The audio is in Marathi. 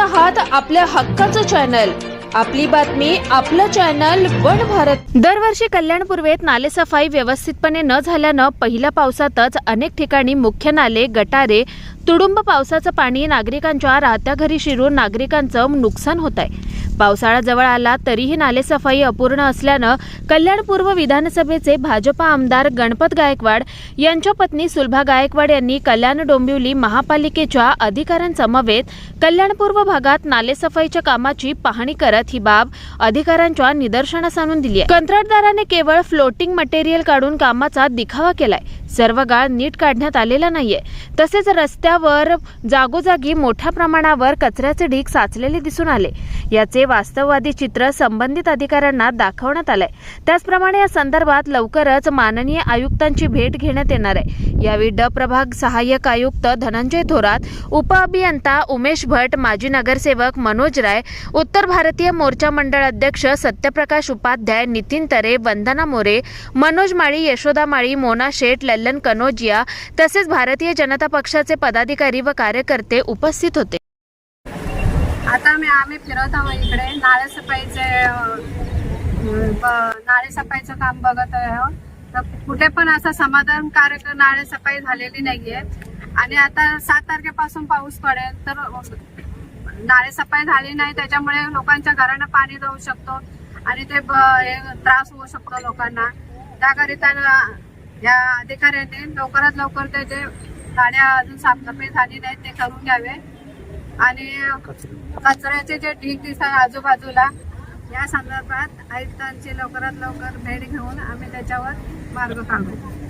आहात आपल्या हक्काचं चॅनल आपली बातमी आपलं चॅनल वन भारत. दरवर्षी कल्याण पूर्वेत नालेसफाई व्यवस्थितपणे न झाल्यानं पहिल्या पावसातच अनेक ठिकाणी मुख्य नाले गटारे तुडुंब पावसाचं पाणी नागरिकांच्या राहत्या घरी शिरून नागरिकांचं नुकसान होत आहे पावसाळा जवळ आला तरीही नालेसफाई अपूर्ण असल्यानं कल्याण पूर्व विधानसभेचे भाजपा आमदार गणपत गायकवाड यांच्या पत्नी सुलभा गायकवाड यांनी कल्याण डोंबिवली महापालिकेच्या अधिकाऱ्यांसमवेत कल्याण पूर्व भागात नालेसफाईच्या कामाची पाहणी करत ही बाब अधिकाऱ्यांच्या निदर्शनास आणून दिली आहे. कंत्राटदाराने केवळ फ्लोटिंग मटेरियल काढून कामाचा दिखावा केलाय. सर्व गाळ नीट काढण्यात आलेला नाहीये. तसेच रस्त्यावर जागोजागी मोठ्या प्रमाणावर कचऱ्याचे ढीग साचलेले दिसून आले. याचे वास्तववादी चित्र संबंधित अधिकाऱ्यांना दाखवण्यात आलंय. त्याचप्रमाणे या संदर्भात लवकरच माननीय आयुक्तांची भेट घेण्यात येणार आहे. यावेळी ड प्रभाग सहाय्यक आयुक्त धनंजय थोरात उपअभियंता उमेश भट माजी नगरसेवक मनोज राय उत्तर भारतीय मोर्चा मंडळ अध्यक्ष सत्यप्रकाश उपाध्याय नितीन तरे वंदना मोरे मनोज माळी यशोदा माळी मोना शेठ लल्लन कनोजिया तसेच भारतीय जनता पक्षाचे पदाधिकारी व कार्यकर्ते उपस्थित होते. आता मी आम्ही फिरत आहोत इकडे. नाळे सफाईचे ब- नाळे सफाईचं काम बघत आहोत तर कुठे पण असं समाधानकारक नाळे सफाई झालेली नाहीये. आणि आता सात तारखेपासून पाऊस पडेल तर नाळे सफाई झाली नाही त्याच्यामुळे लोकांच्या घरांना पाणी जाऊ शकतो आणि ते ब- हे त्रास होऊ शकतो लोकांना. त्याकरिता या अधिकाऱ्यांनी लवकरात लवकर ते जे नाण्या अजून साफसफाई झाली नाही ते करून घ्यावे. आणि कचऱ्याचे जे ढीग दिसतात आजूबाजूला या संदर्भात आयुक्तांची लवकरात लवकर भेट घेऊन आम्ही त्याच्यावर मार्ग काढू.